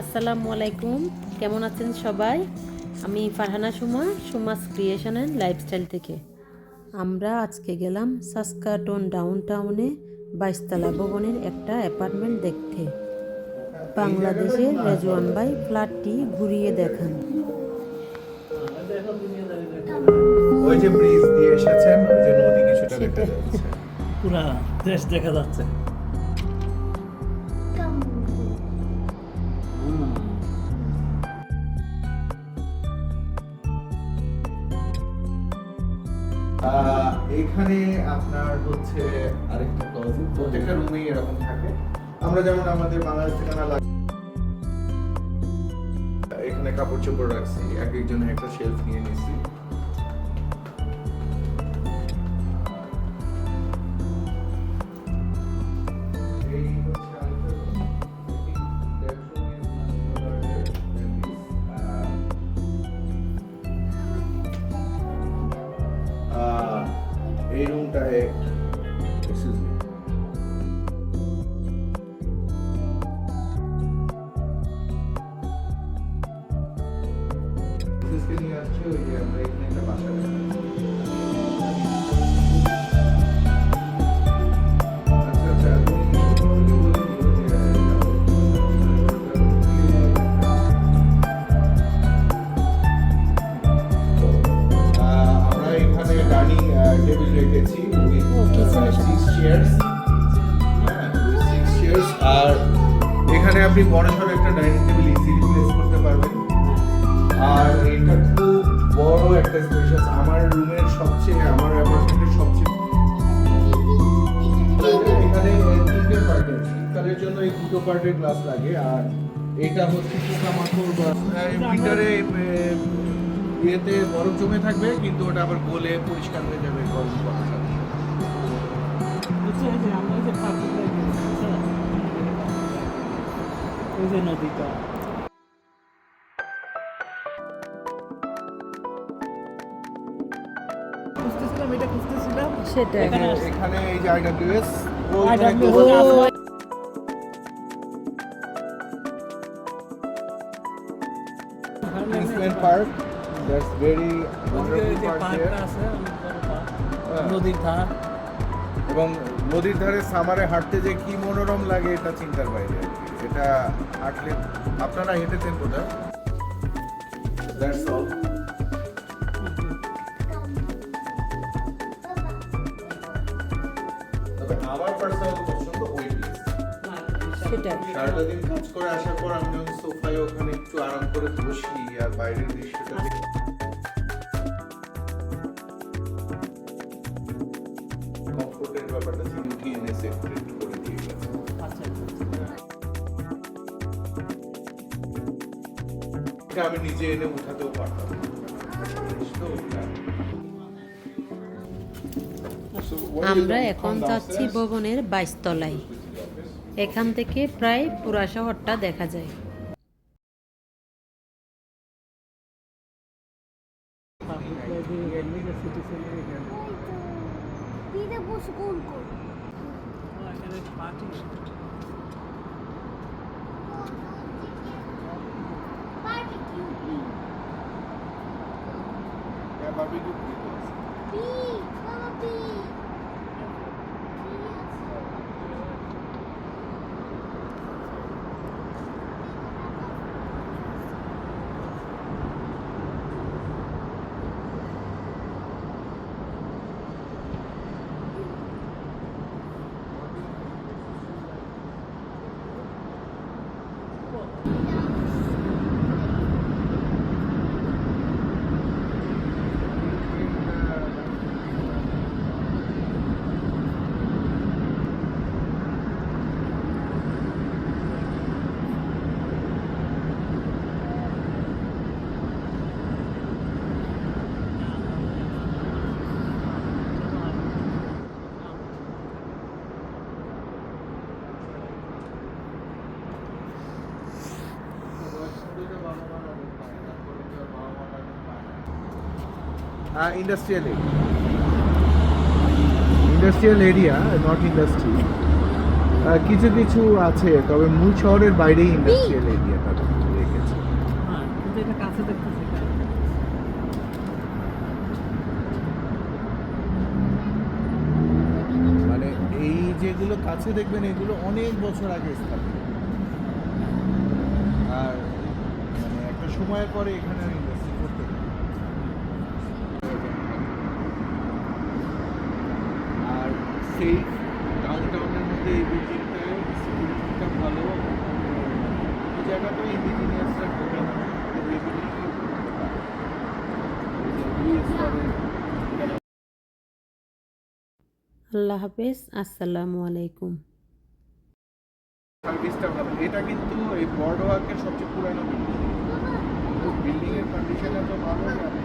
আসসালামু আলাইকুম। কেমন আছেন সবাই? আমি Farhana Suma Suma's creation and lifestyle থেকে। আমরা আজকে গেলাম সাসকাটন ডাউন টাউনে বাইশতলা ভবনের একটা অ্যাপার্টমেন্ট দেখতে। বাংলাদেশের রেজওয়ান বাই ফ্ল্যাটটি ঘুরিয়ে দেখান। ওই যে ব্রিজ দিয়ে এসেছেন ওই যে নদী কিছুটা দেখা যাচ্ছে। পুরা দেশ দেখা যাচ্ছে। এখানে আপনার হচ্ছে আরেকটা ক্লোজেট প্রত্যেকটা রুমেই এরকম থাকে। আমরা যেমন আমাদের বাংলাদেশ ঠিকানা এখানে কাপড় চোপড় রাখছি এক একজনের একটা শেলফ নিয়ে নিছি। এই রুমটায় এক্সকিউজ মি মিসেসকে নিয়ে আসছে ওই যে আমরা এখানে একটা বাসা আর এখানে আপনি বড় একটা ডাইনিং টেবিল ইজিলি প্লেস করতে পারবেন। আর এটা বড় একটা আমার রুমের সবচেয়ে, আমার অ্যাপার্টমেন্টের সবচেয়ে এখানে তিনটে পার্টের শীতকালের জন্য এই দুটো পার্টের গ্লাস লাগে। আর এটা হচ্ছে পোকামাকড় বা ইয়েতে বরফ জমে থাকবে, কিন্তু ওটা আবার গলে পরিষ্কার হয়ে যাবে গরম। নদীটা খুঁজতেছিলাম এটা খুঁজতেছিলাম সেটা এখানে এখানে- আসছে। এখানে এই যে IWS IWS park that's very wonderful park পার্কটা আছে অনেক বড় পার্ক। হ্যাঁ। নদীর ধার এবং নদীর ধারে সামারে হাঁটতে যে কি মনোরম লাগে এটা চিন্তার বাইরে এটা হাঁটলে আপনারা হেঁটেছেন দ্যাটস অল তবে আমার পার্সোনাল পছন্দ ওই সেটাই। সারাটা দিন কাজ করে আসার পর আমি যখন সোফায় ওখানে একটু আরাম করে বসি আর বাইরের দৃশ্যটা এটা আমি নিজে এনে উঠাতেও পারতাম। আমরা এখন যাচ্ছি. ভবনের বাইশতলায়। এখান থেকে প্রায় পুরা শহরটা দেখা যায়। Yeah, barbecue pit আছে। পি বাবা পি Uh, industrial area. Industrial area, not industry. Ah, কিছু কিছু আছে তবে মূল শহরের বাইরেই ইন্ডাস্ট্রিয়াল এরিয়া রেখেছে এটা মানে এই যেগুলো কাছে দেখবেন এগুলো অনেক বছর আগে স্থাপিত আর মানে একটা সময়ের পরে এখানে ইন্ডাস্ট্রি করতে পারে। আর সেই ডাউন টাউনের মধ্যে এই বিল্ডিংটায় সিকিউরিটিটা ভালো। এই জায়গাতে ইন্ডিজিনিয়াসরা ঢোকে না। এই আল্লাহ হাফেজ আসসালামু আলাইকুম। সার্ভিসটা ভালো। এটা কিন্তু এই বড় সবচেয়ে পুরানো বিল্ডিং কিন্তু বিল্ডিং এর কন্ডিশন এত ভালো যে আপনি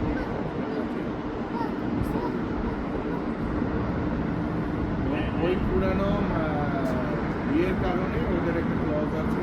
ওই পুরানো ইয়ের কারণে ওদের একটা ক্লজ আছে